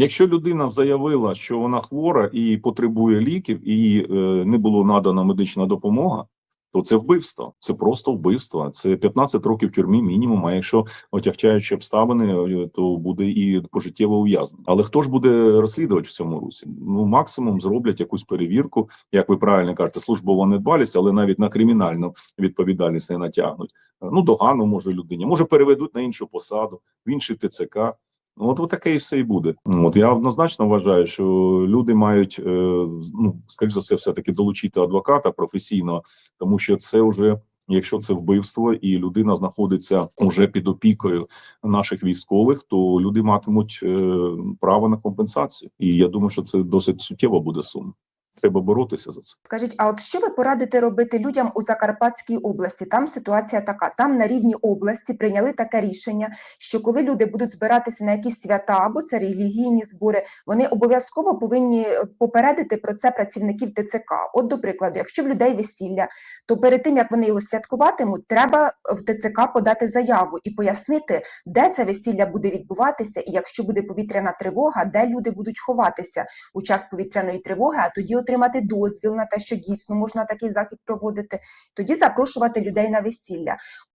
Якщо людина заявила, що вона хвора і потребує ліків, і е, не було надана медична допомога, то це вбивство. Це просто вбивство. Це 15 років тюрмі мінімум. А якщо отягчаючі обставини, е, то буде і пожиттєве ув'язнення. Але хто ж буде розслідувати в цьому русі? Ну максимум зроблять якусь перевірку, як ви правильно кажете, службова недбалість, але навіть на кримінальну відповідальність не натягнуть. Ну догану може людині, може переведуть на іншу посаду, в інший ТЦК. Ну, от, от таке і все і буде. От я однозначно вважаю, що люди мають е, ну скоріш за все, все таки долучити адвоката професійного, тому що це вже. Якщо це вбивство і людина знаходиться уже під опікою наших військових, то люди матимуть е, право на компенсацію. І я думаю, що це досить суттєво буде сума. Треба боротися за це. Скажіть, а от що ви порадите робити людям у Закарпатській області? Там ситуація така: там на рівні області прийняли таке рішення, що коли люди будуть збиратися на якісь свята або це релігійні збори, вони обов'язково повинні е, попередити про це працівників ТЦК. От, до прикладу, якщо в людей весілля, то перед тим як вони його святкуватимуть, треба в ТЦК подати заяву і пояснити, де це весілля буде відбуватися, і якщо буде повітряна тривога, де люди будуть ховатися у час повітряної тривоги, а тоді отримати дозвіл на те, що дійсно можна такий захід проводити, тоді запрошувати людей на весілля.